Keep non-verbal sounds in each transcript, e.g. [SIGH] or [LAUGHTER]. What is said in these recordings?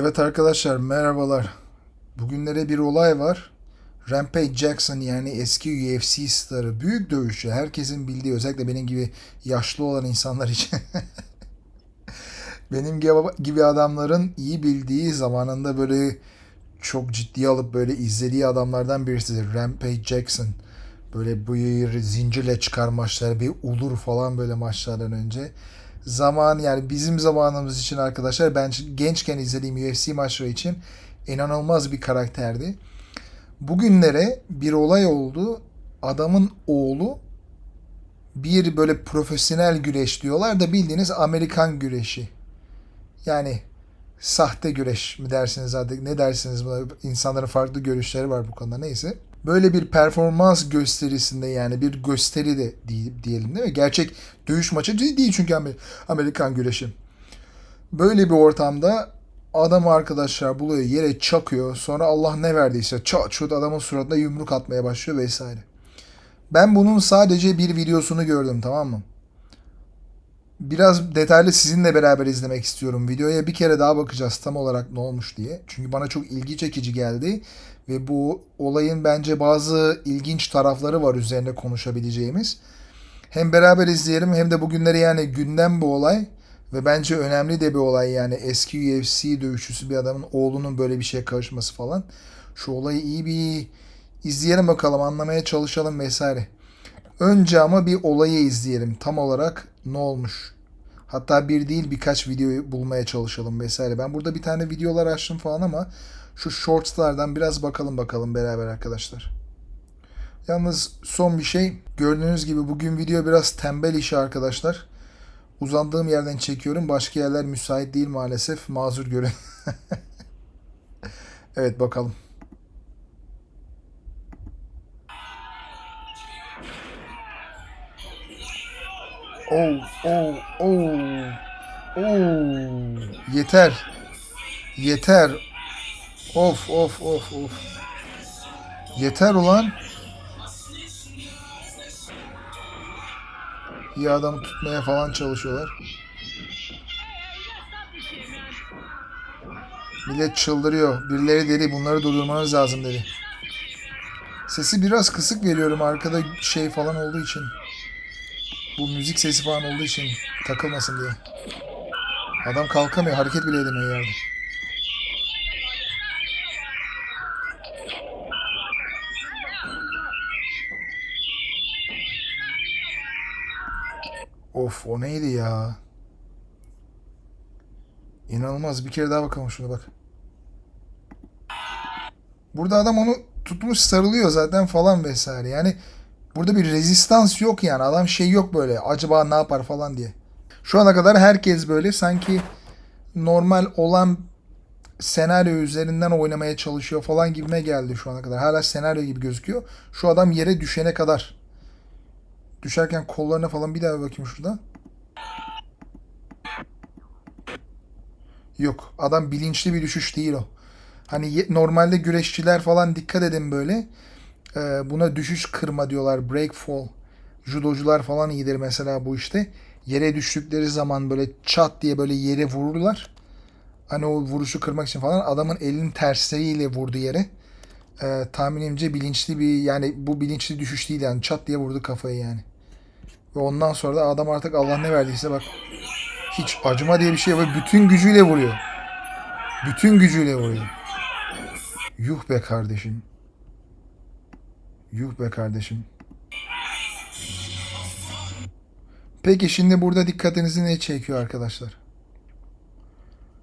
Evet arkadaşlar merhabalar. Bugünlere bir olay var. Rampage Jackson yani eski UFC starı, büyük dövüşçü, herkesin bildiği özellikle benim gibi yaşlı olan insanlar için [LAUGHS] benim gibi- adamların iyi bildiği zamanında böyle çok ciddiye alıp böyle izlediği adamlardan birisidir. Rampage Jackson. Böyle bu zincirle çıkar maçlar, bir ulur falan böyle maçlardan önce. Zaman yani bizim zamanımız için arkadaşlar ben gençken izlediğim UFC maçları için inanılmaz bir karakterdi. Bugünlere bir olay oldu. Adamın oğlu bir böyle profesyonel güreş diyorlar da bildiğiniz Amerikan güreşi. Yani sahte güreş mi dersiniz artık ne dersiniz buna insanların farklı görüşleri var bu konuda neyse. Böyle bir performans gösterisinde yani bir gösteri de di- diyelim değil mi? Gerçek dövüş maçı değil çünkü Amer- Amerikan güreşi. Böyle bir ortamda adam arkadaşlar buluyor yere çakıyor sonra Allah ne verdiyse çat çut adamın suratına yumruk atmaya başlıyor vesaire. Ben bunun sadece bir videosunu gördüm tamam mı? Biraz detaylı sizinle beraber izlemek istiyorum. Videoya bir kere daha bakacağız tam olarak ne olmuş diye. Çünkü bana çok ilgi çekici geldi. Ve bu olayın bence bazı ilginç tarafları var üzerine konuşabileceğimiz. Hem beraber izleyelim hem de bugünleri yani gündem bu olay. Ve bence önemli de bir olay yani eski UFC dövüşçüsü bir adamın oğlunun böyle bir şeye karışması falan. Şu olayı iyi bir izleyelim bakalım anlamaya çalışalım vesaire. Önce ama bir olayı izleyelim. Tam olarak ne olmuş? Hatta bir değil birkaç videoyu bulmaya çalışalım vesaire. Ben burada bir tane videolar açtım falan ama şu shortslardan biraz bakalım bakalım beraber arkadaşlar. Yalnız son bir şey. Gördüğünüz gibi bugün video biraz tembel işi arkadaşlar. Uzandığım yerden çekiyorum. Başka yerler müsait değil maalesef. Mazur görün. [LAUGHS] evet bakalım. Oh, oh, oh. Oh. Yeter. Yeter. Of, of, of, of. Yeter ulan. İyi adamı tutmaya falan çalışıyorlar. Millet çıldırıyor. Birileri dedi bunları durdurmanız lazım dedi. Sesi biraz kısık veriyorum arkada şey falan olduğu için. Bu müzik sesi falan olduğu için takılmasın diye. Adam kalkamıyor, hareket bile edemiyor yerde. Of o neydi ya? İnanılmaz. Bir kere daha bakalım şuna bak. Burada adam onu tutmuş sarılıyor zaten falan vesaire. Yani burada bir rezistans yok yani. Adam şey yok böyle. Acaba ne yapar falan diye. Şu ana kadar herkes böyle sanki normal olan senaryo üzerinden oynamaya çalışıyor falan gibime geldi şu ana kadar. Hala senaryo gibi gözüküyor. Şu adam yere düşene kadar. Düşerken kollarına falan bir daha bakayım şurada. Yok. Adam bilinçli bir düşüş değil o. Hani normalde güreşçiler falan dikkat edin böyle. Ee, buna düşüş kırma diyorlar. Break fall. Judocular falan iyidir mesela bu işte. Yere düştükleri zaman böyle çat diye böyle yere vururlar. Hani o vuruşu kırmak için falan adamın elinin tersleriyle vurdu yere. Ee, tahminimce bilinçli bir yani bu bilinçli düşüş değil yani çat diye vurdu kafayı yani. Ve ondan sonra da adam artık Allah ne verdiyse bak hiç acıma diye bir şey. Ve Bütün gücüyle vuruyor. Bütün gücüyle vuruyor. Yuh be kardeşim. Yuh be kardeşim. Peki şimdi burada dikkatinizi ne çekiyor arkadaşlar?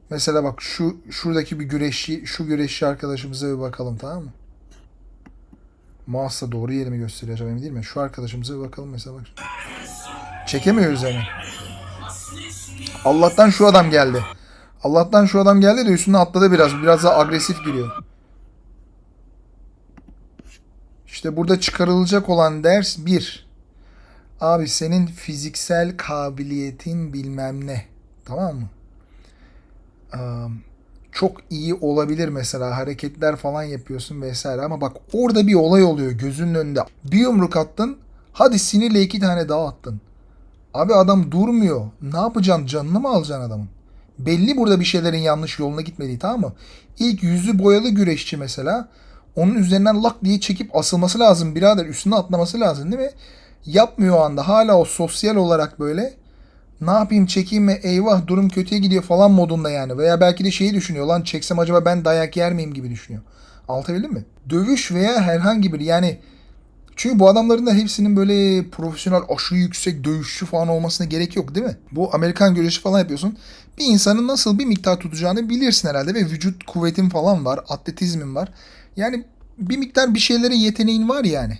Mesela bak şu şuradaki bir güreşçi, şu güreşçi arkadaşımıza bir bakalım tamam mı? Mouse'la doğru yerimi gösteriyor acaba emin değil mi? Şu arkadaşımıza bakalım mesela bak. Çekemiyoruz yani. Allah'tan şu adam geldi. Allah'tan şu adam geldi de üstüne atladı biraz. Biraz daha agresif giriyor. İşte burada çıkarılacak olan ders bir. Abi senin fiziksel kabiliyetin bilmem ne. Tamam mı? Am, çok iyi olabilir mesela hareketler falan yapıyorsun vesaire ama bak orada bir olay oluyor gözünün önünde. Bir yumruk attın hadi sinirle iki tane daha attın. Abi adam durmuyor. Ne yapacaksın canını mı alacaksın adamın? Belli burada bir şeylerin yanlış yoluna gitmediği tamam mı? İlk yüzü boyalı güreşçi mesela onun üzerinden lak diye çekip asılması lazım birader. Üstüne atlaması lazım değil mi? Yapmıyor o anda. Hala o sosyal olarak böyle ne yapayım çekeyim mi eyvah durum kötüye gidiyor falan modunda yani. Veya belki de şeyi düşünüyor lan çeksem acaba ben dayak yer miyim gibi düşünüyor. Anlatabildim mi? Dövüş veya herhangi bir yani çünkü bu adamların da hepsinin böyle profesyonel aşırı yüksek dövüşçü falan olmasına gerek yok değil mi? Bu Amerikan güreşi falan yapıyorsun. Bir insanın nasıl bir miktar tutacağını bilirsin herhalde ve vücut kuvvetin falan var, atletizmin var. Yani bir miktar bir şeylere yeteneğin var yani.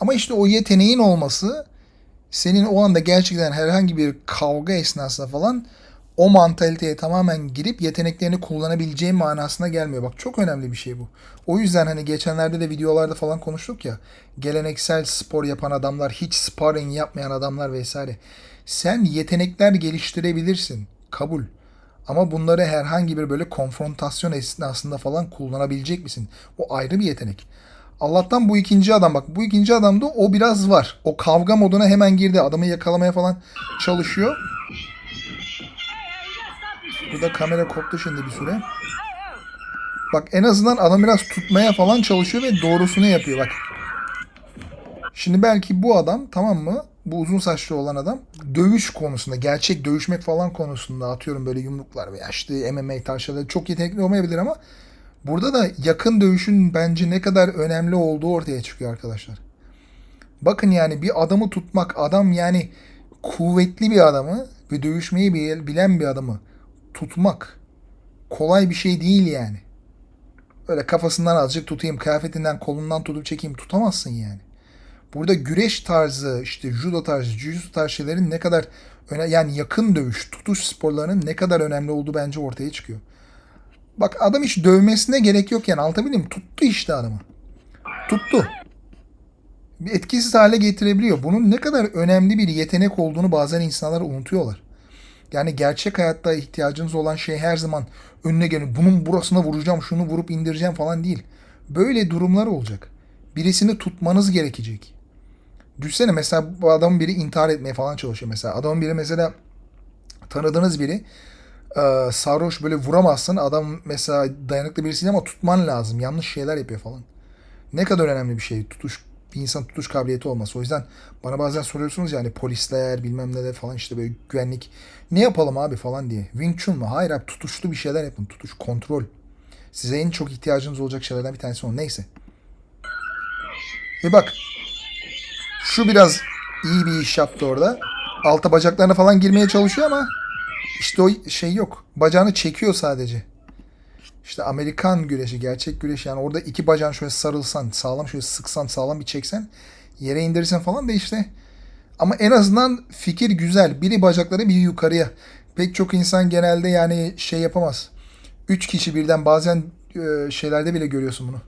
Ama işte o yeteneğin olması senin o anda gerçekten herhangi bir kavga esnasında falan o mantaliteye tamamen girip yeteneklerini kullanabileceğin manasına gelmiyor. Bak çok önemli bir şey bu. O yüzden hani geçenlerde de videolarda falan konuştuk ya. Geleneksel spor yapan adamlar, hiç sparring yapmayan adamlar vesaire. Sen yetenekler geliştirebilirsin. Kabul. Ama bunları herhangi bir böyle konfrontasyon esnasında falan kullanabilecek misin? O ayrı bir yetenek. Allah'tan bu ikinci adam bak bu ikinci adamda o biraz var. O kavga moduna hemen girdi. Adamı yakalamaya falan çalışıyor. Burada kamera koptu şimdi bir süre. Bak en azından adam biraz tutmaya falan çalışıyor ve doğrusunu yapıyor bak. Şimdi belki bu adam tamam mı? Bu uzun saçlı olan adam dövüş konusunda, gerçek dövüşmek falan konusunda atıyorum böyle yumruklar veya işte MMA tarzları çok yetenekli olmayabilir ama burada da yakın dövüşün bence ne kadar önemli olduğu ortaya çıkıyor arkadaşlar. Bakın yani bir adamı tutmak, adam yani kuvvetli bir adamı ve dövüşmeyi bilen bir adamı tutmak kolay bir şey değil yani. Öyle kafasından azıcık tutayım, kıyafetinden, kolundan tutup çekeyim tutamazsın yani. Burada güreş tarzı, işte judo tarzı, jiu-jitsu tarzı şeylerin ne kadar öne yani yakın dövüş, tutuş sporlarının ne kadar önemli olduğu bence ortaya çıkıyor. Bak adam hiç dövmesine gerek yok yani anlatabildim mi? Tuttu işte adamı. Tuttu. Bir etkisiz hale getirebiliyor. Bunun ne kadar önemli bir yetenek olduğunu bazen insanlar unutuyorlar. Yani gerçek hayatta ihtiyacınız olan şey her zaman önüne gelin. Bunun burasına vuracağım, şunu vurup indireceğim falan değil. Böyle durumlar olacak. Birisini tutmanız gerekecek. Düşünsene mesela bu adamın biri intihar etmeye falan çalışıyor mesela. Adamın biri mesela tanıdığınız biri e, sarhoş böyle vuramazsın. Adam mesela dayanıklı birisi ama tutman lazım. Yanlış şeyler yapıyor falan. Ne kadar önemli bir şey tutuş bir insan tutuş kabiliyeti olması. O yüzden bana bazen soruyorsunuz yani polisler bilmem neler falan işte böyle güvenlik. Ne yapalım abi falan diye. Wing Chun mu? Hayır abi tutuşlu bir şeyler yapın. Tutuş, kontrol. Size en çok ihtiyacınız olacak şeylerden bir tanesi o. Neyse. Ve bak. Şu biraz iyi bir iş yaptı orada. Alta bacaklarına falan girmeye çalışıyor ama işte o şey yok. Bacağını çekiyor sadece. İşte Amerikan güreşi, gerçek güreş yani orada iki bacağın şöyle sarılsan, sağlam şöyle sıksan, sağlam bir çeksen, yere indirirsen falan da işte. Ama en azından fikir güzel. Biri bacakları bir yukarıya. Pek çok insan genelde yani şey yapamaz. Üç kişi birden bazen e, şeylerde bile görüyorsun bunu.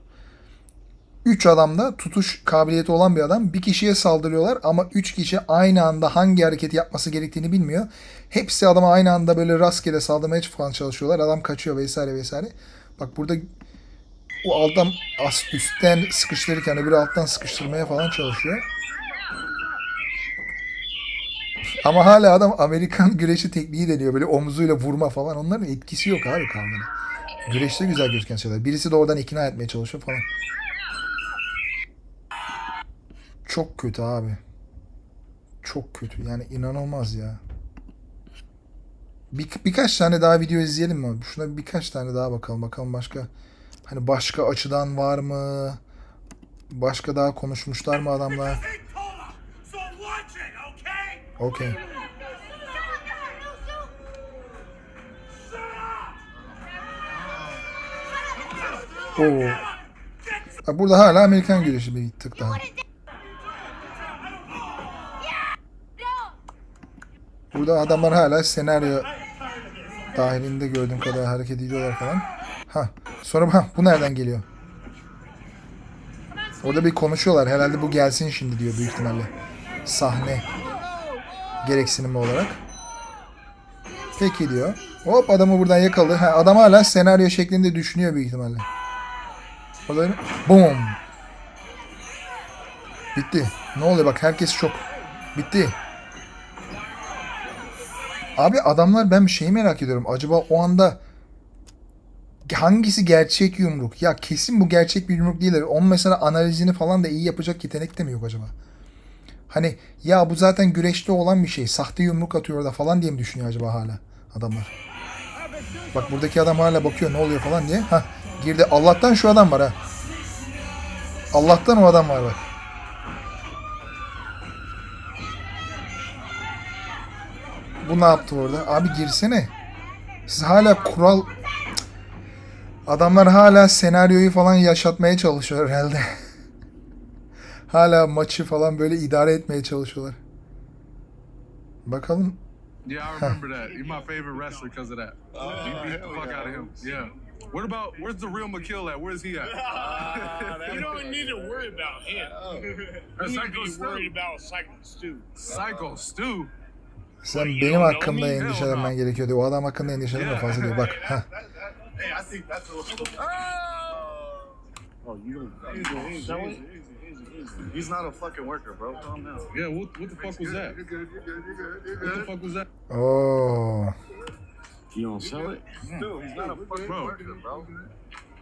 Üç adamda tutuş kabiliyeti olan bir adam bir kişiye saldırıyorlar ama üç kişi aynı anda hangi hareketi yapması gerektiğini bilmiyor. Hepsi adama aynı anda böyle rastgele saldırmaya falan çalışıyorlar. Adam kaçıyor vesaire vesaire. Bak burada o alttan üstten sıkıştırırken öbürü alttan sıkıştırmaya falan çalışıyor. Ama hala adam Amerikan güreşi tekniği deniyor. Böyle omzuyla vurma falan. Onların etkisi yok abi kalmada. Güreşte güzel gözüken şeyler. Birisi de oradan ikna etmeye çalışıyor falan. Çok kötü abi. Çok kötü. Yani inanılmaz ya. Bir, birkaç tane daha video izleyelim mi? Şuna birkaç tane daha bakalım. Bakalım başka hani başka açıdan var mı? Başka daha konuşmuşlar mı it, okay? Oo. Burada hala Amerikan güreşi bir tık daha. Burada adamlar hala senaryo dahilinde gördüğüm kadar hareket ediyorlar falan. Ha. Sonra ha, bu nereden geliyor? Orada bir konuşuyorlar. Herhalde bu gelsin şimdi diyor büyük ihtimalle. Sahne gereksinimi olarak. Peki diyor. Hop adamı buradan yakaladı. Ha, adam hala senaryo şeklinde düşünüyor büyük ihtimalle. Orada boom. Bitti. Ne oluyor bak herkes şok. Bitti. Abi adamlar ben bir şeyi merak ediyorum. Acaba o anda hangisi gerçek yumruk? Ya kesin bu gerçek bir yumruk değildir. Onun mesela analizini falan da iyi yapacak yetenek de mi yok acaba? Hani ya bu zaten güreşte olan bir şey. Sahte yumruk atıyor da falan diye mi düşünüyor acaba hala adamlar? Bak buradaki adam hala bakıyor ne oluyor falan diye. Hah girdi. Allah'tan şu adam var ha. Allah'tan o adam var bak. Bu ne yaptı orada? Abi girsene. Siz hala kural... Adamlar hala senaryoyu falan yaşatmaya çalışıyor herhalde. [LAUGHS] hala maçı falan böyle idare etmeye çalışıyorlar. Bakalım. Yeah, I remember that. He's my favorite wrestler because of that. you beat the fuck out of him. Yeah. What about where's the real McKill at? Where's he at? [LAUGHS] You don't need to worry about him. That's You need to be worried about Psycho Stu. Psycho Stu. Sen benim hakkımda me? endişelenmen gerekiyordu. O adam hakkında endişelenme fazla diyor. Bak. Heh. Hey, I think that's a. Oh, you don't, sell it? He's not a fucking worker, bro. Calm down. Yeah. What what the fuck was that? You're good. You're good. You're good. You're What the good. fuck was that? Oo. You don't sell it? Dude, He's not a fucking Bro. worker, bro.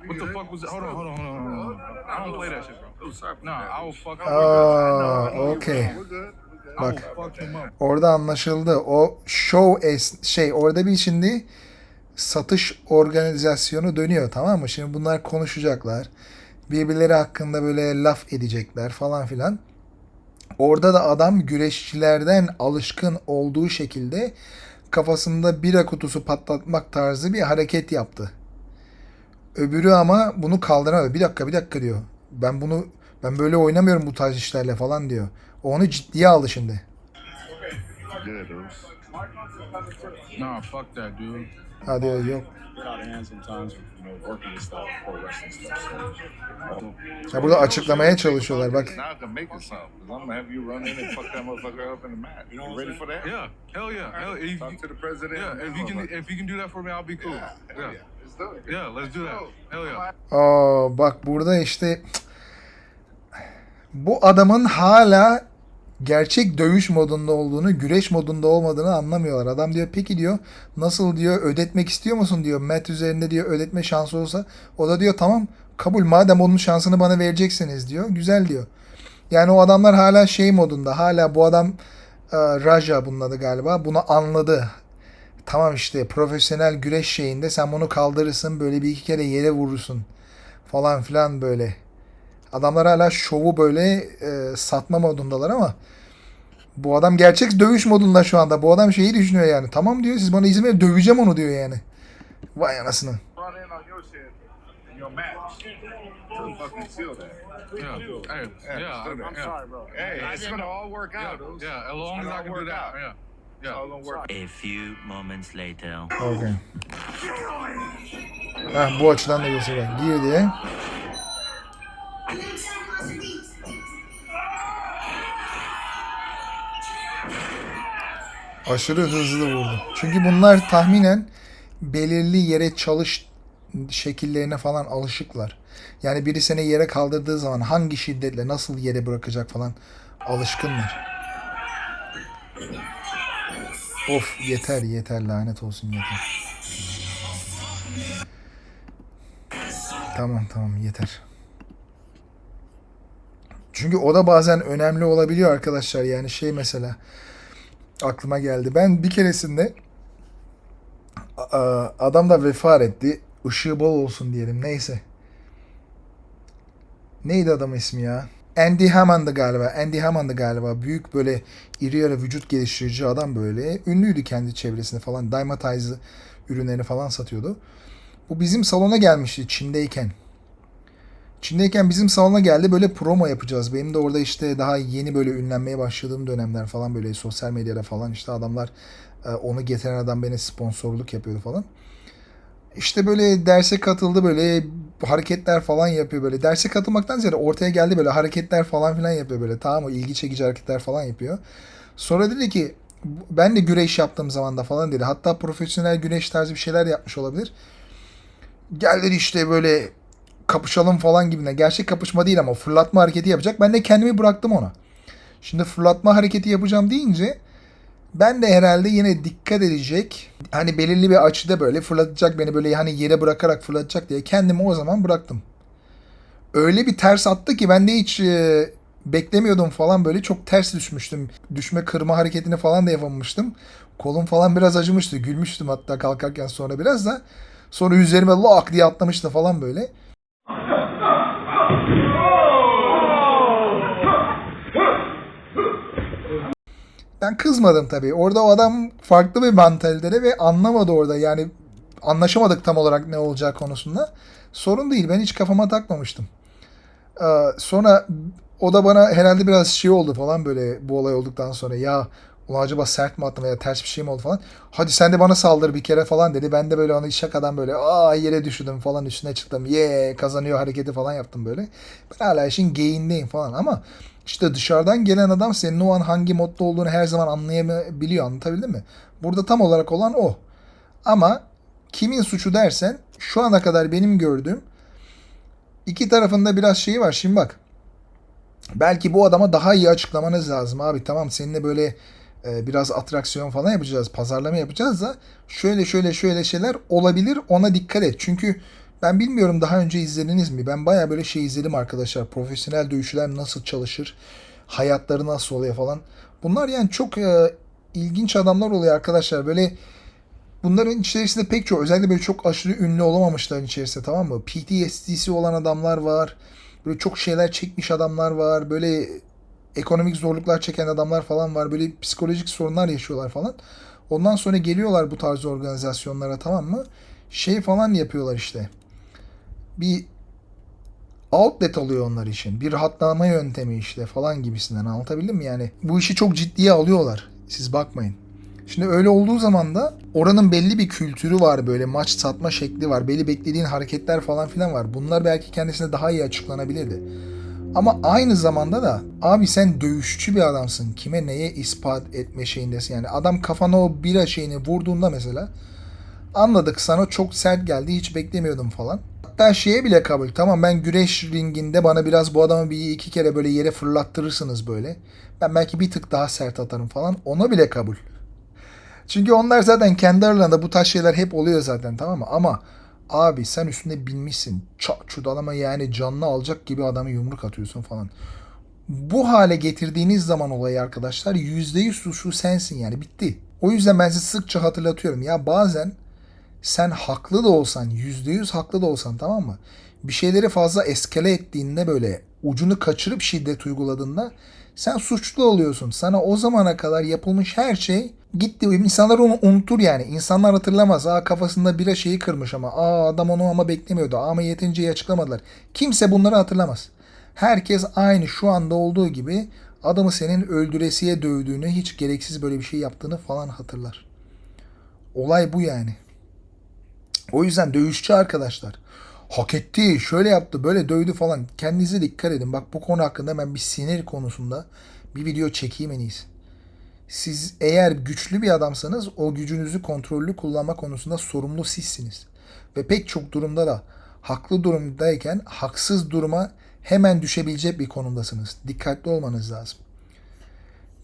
What the fuck was that? Hold on, hold on, hold on, hold on. I don't play that shit, bro. Oh, sorry. Nah, I will fuck. Okey. good. We're good. Bak. Orada anlaşıldı. O show es şey orada bir şimdi satış organizasyonu dönüyor tamam mı? Şimdi bunlar konuşacaklar. Birbirleri hakkında böyle laf edecekler falan filan. Orada da adam güreşçilerden alışkın olduğu şekilde kafasında bira kutusu patlatmak tarzı bir hareket yaptı. Öbürü ama bunu kaldıramadı. Bir dakika bir dakika diyor. Ben bunu ben böyle oynamıyorum bu tarz işlerle falan diyor. O onu ciddiye aldı şimdi. Ha diyor yok. Ya burada açıklamaya çalışıyorlar bak. Aa, bak burada işte bu adamın hala gerçek dövüş modunda olduğunu, güreş modunda olmadığını anlamıyorlar. Adam diyor peki diyor nasıl diyor ödetmek istiyor musun diyor. Matt üzerinde diyor ödetme şansı olsa. O da diyor tamam kabul madem onun şansını bana vereceksiniz diyor. Güzel diyor. Yani o adamlar hala şey modunda. Hala bu adam e, Raja bunun adı galiba. Bunu anladı. Tamam işte profesyonel güreş şeyinde sen bunu kaldırırsın böyle bir iki kere yere vurursun falan filan böyle. Adamlar hala şovu böyle e, satma modundalar ama bu adam gerçek dövüş modunda şu anda. Bu adam şeyi düşünüyor yani. Tamam diyor siz bana izin verin döveceğim onu diyor yani. Vay anasını. Run in on your shit, in your match. Don't fucking seal that. Yeah. Hey. Yeah. I'm I'm, yeah. sorry, bro. Hey, it's gonna all work Yeah. out, dude. Yeah. As long as I can do that. Yeah. It's all Yeah. gonna work. A few moments later. Okay. Heh, bu açıdan da gösteriyor. Girdi. Aşırı hızlı vurdu. Çünkü bunlar tahminen belirli yere çalış şekillerine falan alışıklar. Yani biri seni yere kaldırdığı zaman hangi şiddetle nasıl yere bırakacak falan alışkınlar. Of yeter yeter lanet olsun yeter. Tamam tamam yeter. Çünkü o da bazen önemli olabiliyor arkadaşlar. Yani şey mesela aklıma geldi. Ben bir keresinde adam da vefat etti. Işığı bol olsun diyelim. Neyse. Neydi adam ismi ya? Andy Hammond'dı galiba. Andy Hammond'dı galiba. Büyük böyle iri yarı vücut geliştirici adam böyle. Ünlüydü kendi çevresinde falan. Dymatize ürünlerini falan satıyordu. Bu bizim salona gelmişti Çin'deyken. Çin'deyken bizim salona geldi böyle promo yapacağız. Benim de orada işte daha yeni böyle ünlenmeye başladığım dönemler falan böyle sosyal medyada falan işte adamlar e, onu getiren adam beni sponsorluk yapıyordu falan. İşte böyle derse katıldı böyle hareketler falan yapıyor böyle. Derse katılmaktan ziyade ortaya geldi böyle hareketler falan filan yapıyor böyle. Tamam mı? İlgi çekici hareketler falan yapıyor. Sonra dedi ki ben de güreş yaptığım zaman da falan dedi. Hatta profesyonel güreş tarzı bir şeyler yapmış olabilir. Gel dedi işte böyle kapışalım falan gibine. Gerçek kapışma değil ama fırlatma hareketi yapacak. Ben de kendimi bıraktım ona. Şimdi fırlatma hareketi yapacağım deyince Ben de herhalde yine dikkat edecek. Hani belirli bir açıda böyle fırlatacak beni böyle hani yere bırakarak fırlatacak diye kendimi o zaman bıraktım. Öyle bir ters attı ki ben de hiç e, beklemiyordum falan böyle çok ters düşmüştüm. Düşme kırma hareketini falan da yapamamıştım. Kolum falan biraz acımıştı. Gülmüştüm hatta kalkarken sonra biraz da. Sonra üzerime lak diye atlamıştı falan böyle. Ben kızmadım tabii. Orada o adam farklı bir mantalitede ve anlamadı orada. Yani anlaşamadık tam olarak ne olacağı konusunda. Sorun değil. Ben hiç kafama takmamıştım. Ee, sonra o da bana herhalde biraz şey oldu falan böyle bu olay olduktan sonra. Ya ulan acaba sert mi attım veya ters bir şey mi oldu falan. Hadi sen de bana saldır bir kere falan dedi. Ben de böyle onu şakadan böyle aa yere düşürdüm falan üstüne çıktım. Ye kazanıyor hareketi falan yaptım böyle. Ben hala işin geyindeyim falan ama işte dışarıdan gelen adam senin o an hangi modda olduğunu her zaman anlayabiliyor. Anlatabildim mi? Burada tam olarak olan o. Ama kimin suçu dersen şu ana kadar benim gördüğüm iki tarafında biraz şeyi var. Şimdi bak. Belki bu adama daha iyi açıklamanız lazım abi. Tamam seninle böyle e, biraz atraksiyon falan yapacağız. Pazarlama yapacağız da şöyle şöyle şöyle şeyler olabilir. Ona dikkat et. Çünkü ben bilmiyorum daha önce izlediniz mi? Ben baya böyle şey izledim arkadaşlar. Profesyonel dövüşçüler nasıl çalışır? Hayatları nasıl oluyor falan. Bunlar yani çok e, ilginç adamlar oluyor arkadaşlar. Böyle bunların içerisinde pek çok özellikle böyle çok aşırı ünlü olamamışların içerisinde tamam mı? PTSD'si olan adamlar var. Böyle çok şeyler çekmiş adamlar var. Böyle ekonomik zorluklar çeken adamlar falan var. Böyle psikolojik sorunlar yaşıyorlar falan. Ondan sonra geliyorlar bu tarz organizasyonlara tamam mı? Şey falan yapıyorlar işte. Bir outlet oluyor onlar için. Bir rahatlama yöntemi işte falan gibisinden anlatabildim mi? Yani bu işi çok ciddiye alıyorlar. Siz bakmayın. Şimdi öyle olduğu zaman da oranın belli bir kültürü var böyle maç satma şekli var. Belli beklediğin hareketler falan filan var. Bunlar belki kendisine daha iyi açıklanabilirdi. Ama aynı zamanda da abi sen dövüşçü bir adamsın. Kime neye ispat etme şeyindesin. Yani adam kafana o bira şeyini vurduğunda mesela anladık sana çok sert geldi hiç beklemiyordum falan. Hatta şeye bile kabul. Tamam ben güreş ringinde bana biraz bu adamı bir iki kere böyle yere fırlattırırsınız böyle. Ben belki bir tık daha sert atarım falan. Ona bile kabul. Çünkü onlar zaten kendi aralarında bu tarz şeyler hep oluyor zaten tamam mı? Ama abi sen üstünde binmişsin. Çat şut adama yani canlı alacak gibi adamı yumruk atıyorsun falan. Bu hale getirdiğiniz zaman olayı arkadaşlar %100 suçlu sensin yani bitti. O yüzden ben size sıkça hatırlatıyorum. Ya bazen sen haklı da olsan, %100 haklı da olsan tamam mı? Bir şeyleri fazla eskale ettiğinde böyle ucunu kaçırıp şiddet uyguladığında sen suçlu oluyorsun. Sana o zamana kadar yapılmış her şey gitti. İnsanlar onu unutur yani. İnsanlar hatırlamaz. Aa kafasında bira şeyi kırmış ama. Aa adam onu ama beklemiyordu. Ama yeterince iyi açıklamadılar. Kimse bunları hatırlamaz. Herkes aynı şu anda olduğu gibi adamı senin öldüresiye dövdüğünü, hiç gereksiz böyle bir şey yaptığını falan hatırlar. Olay bu yani. O yüzden dövüşçü arkadaşlar. Hak etti, şöyle yaptı, böyle dövdü falan. Kendinize dikkat edin. Bak bu konu hakkında ben bir sinir konusunda bir video çekeyim en iyisi. Siz eğer güçlü bir adamsanız o gücünüzü kontrollü kullanma konusunda sorumlu sizsiniz. Ve pek çok durumda da haklı durumdayken haksız duruma hemen düşebilecek bir konumdasınız. Dikkatli olmanız lazım.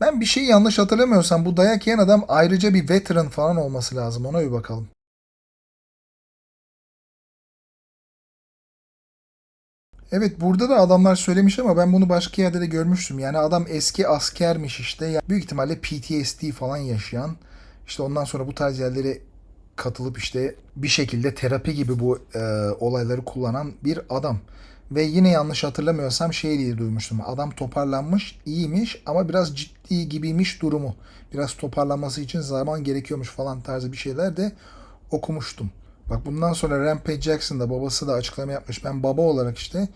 Ben bir şey yanlış hatırlamıyorsam bu dayak yiyen adam ayrıca bir veteran falan olması lazım. Ona bir bakalım. Evet burada da adamlar söylemiş ama ben bunu başka yerde de görmüştüm. Yani adam eski askermiş işte. Yani büyük ihtimalle PTSD falan yaşayan. işte ondan sonra bu tarz yerlere katılıp işte bir şekilde terapi gibi bu e, olayları kullanan bir adam. Ve yine yanlış hatırlamıyorsam şey diye duymuştum. Adam toparlanmış, iyiymiş ama biraz ciddi gibiymiş durumu. Biraz toparlanması için zaman gerekiyormuş falan tarzı bir şeyler de okumuştum. Bak bundan sonra Rampage Jackson da babası da açıklama yapmış. Ben baba olarak işte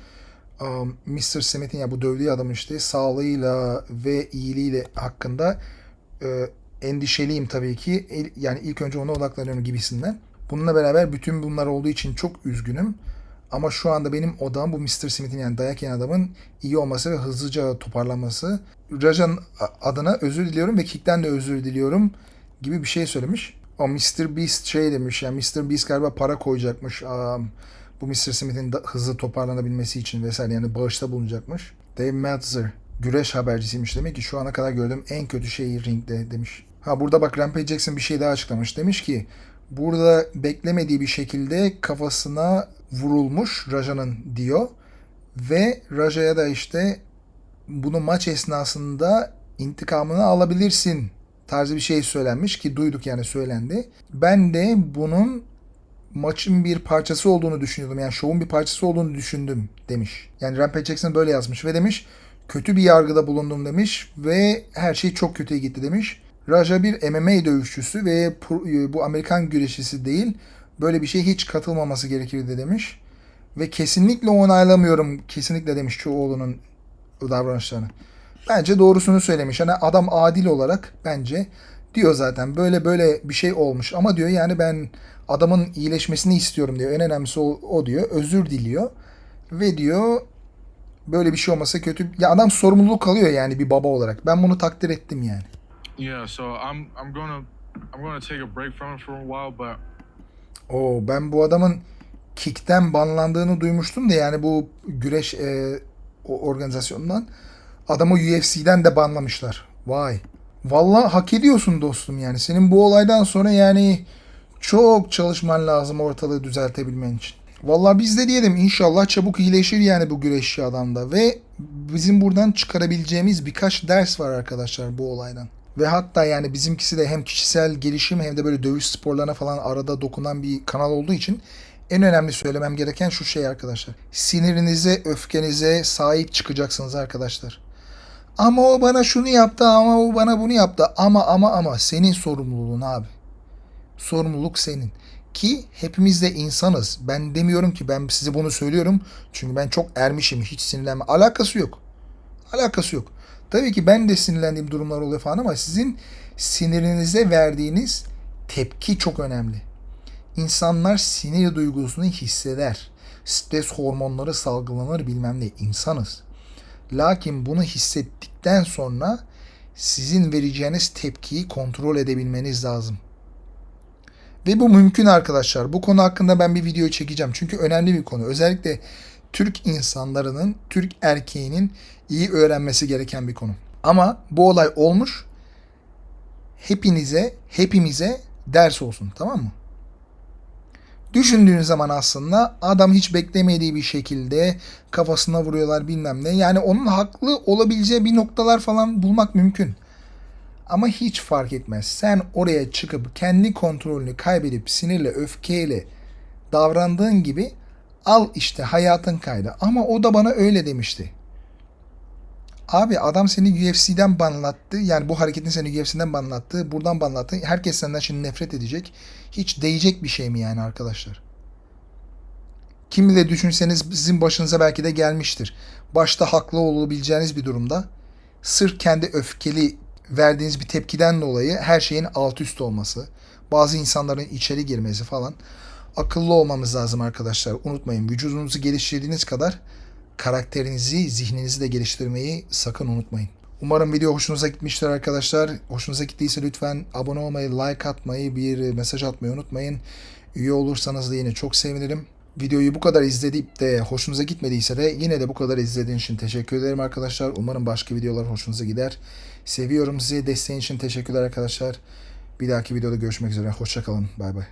um, Mr. Smith'in ya bu dövdüğü adamın işte sağlığıyla ve iyiliğiyle hakkında e, endişeliyim tabii ki. El- Yani ilk önce ona odaklanıyorum gibisinden. Bununla beraber bütün bunlar olduğu için çok üzgünüm. Ama şu anda benim odağım bu Mr. Smith'in yani dayak yiyen adamın iyi olması ve hızlıca toparlanması. Rajan adına özür diliyorum ve Kick'ten de özür diliyorum gibi bir şey söylemiş. O Mr. Beast şey demiş yani Mr. Beast galiba para koyacakmış um, bu Mr. Smith'in hızlı toparlanabilmesi için vesaire yani bağışta bulunacakmış. Dave Meltzer güreş habercisiymiş demek ki şu ana kadar gördüğüm en kötü şey ringde demiş. Ha burada bak Rampage Jackson bir şey daha açıklamış. Demiş ki burada beklemediği bir şekilde kafasına vurulmuş Raja'nın diyor. Ve Raja'ya da işte bunu maç esnasında intikamını alabilirsin tarzı bir şey söylenmiş ki duyduk yani söylendi. Ben de bunun maçın bir parçası olduğunu düşünüyordum. Yani şovun bir parçası olduğunu düşündüm demiş. Yani Rampage Jackson böyle yazmış ve demiş kötü bir yargıda bulundum demiş ve her şey çok kötüye gitti demiş. Raja bir MMA dövüşçüsü ve pro- bu Amerikan güreşçisi değil. Böyle bir şey hiç katılmaması gerekirdi demiş. Ve kesinlikle onaylamıyorum. Kesinlikle demiş Çoğuoğlu'nun davranışlarını. Bence doğrusunu söylemiş. Hani adam adil olarak bence diyor zaten böyle böyle bir şey olmuş. Ama diyor yani ben adamın iyileşmesini istiyorum diyor. En önemlisi o, o diyor. Özür diliyor. Ve diyor böyle bir şey olmasa kötü. Ya adam sorumluluk alıyor yani bir baba olarak. Ben bunu takdir ettim yani. Yeah, so I'm I'm gonna I'm gonna take a break from it for a while, but Oo, ben bu adamın Kick'ten banlandığını duymuştum da yani bu güreş e, organizasyonundan. Adamı UFC'den de banlamışlar. Vay. Vallahi hak ediyorsun dostum yani. Senin bu olaydan sonra yani çok çalışman lazım ortalığı düzeltebilmen için. Vallahi biz de diyelim inşallah çabuk iyileşir yani bu güreşçi adamda ve bizim buradan çıkarabileceğimiz birkaç ders var arkadaşlar bu olaydan. Ve hatta yani bizimkisi de hem kişisel gelişim hem de böyle dövüş sporlarına falan arada dokunan bir kanal olduğu için en önemli söylemem gereken şu şey arkadaşlar. Sinirinize, öfkenize sahip çıkacaksınız arkadaşlar. Ama o bana şunu yaptı, ama o bana bunu yaptı. Ama ama ama senin sorumluluğun abi. Sorumluluk senin. Ki hepimiz de insanız. Ben demiyorum ki ben size bunu söylüyorum. Çünkü ben çok ermişim. Hiç sinirlenme. Alakası yok. Alakası yok. Tabii ki ben de sinirlendiğim durumlar oluyor falan ama sizin sinirinize verdiğiniz tepki çok önemli. İnsanlar sinir duygusunu hisseder. Stres hormonları salgılanır bilmem ne. İnsanız. Lakin bunu hissettikten sonra sizin vereceğiniz tepkiyi kontrol edebilmeniz lazım. Ve bu mümkün arkadaşlar. Bu konu hakkında ben bir video çekeceğim. Çünkü önemli bir konu. Özellikle Türk insanlarının, Türk erkeğinin iyi öğrenmesi gereken bir konu. Ama bu olay olmuş. Hepinize, hepimize ders olsun. Tamam mı? Düşündüğünüz zaman aslında adam hiç beklemediği bir şekilde kafasına vuruyorlar bilmem ne. Yani onun haklı olabileceği bir noktalar falan bulmak mümkün. Ama hiç fark etmez. Sen oraya çıkıp kendi kontrolünü kaybedip sinirle, öfkeyle davrandığın gibi al işte hayatın kaydı. Ama o da bana öyle demişti. Abi adam seni UFC'den banlattı. Yani bu hareketin seni UFC'den banlattı. Buradan banlattı. Herkes senden şimdi nefret edecek. Hiç değecek bir şey mi yani arkadaşlar? Kim bile düşünseniz sizin başınıza belki de gelmiştir. Başta haklı olabileceğiniz bir durumda sırf kendi öfkeli verdiğiniz bir tepkiden dolayı her şeyin alt üst olması, bazı insanların içeri girmesi falan akıllı olmamız lazım arkadaşlar. Unutmayın vücudunuzu geliştirdiğiniz kadar karakterinizi, zihninizi de geliştirmeyi sakın unutmayın. Umarım video hoşunuza gitmiştir arkadaşlar. Hoşunuza gittiyse lütfen abone olmayı, like atmayı, bir mesaj atmayı unutmayın. Üye olursanız da yine çok sevinirim. Videoyu bu kadar izleyip de hoşunuza gitmediyse de yine de bu kadar izlediğiniz için teşekkür ederim arkadaşlar. Umarım başka videolar hoşunuza gider. Seviyorum sizi. Desteğin için teşekkürler arkadaşlar. Bir dahaki videoda görüşmek üzere. Hoşçakalın. Bay bay.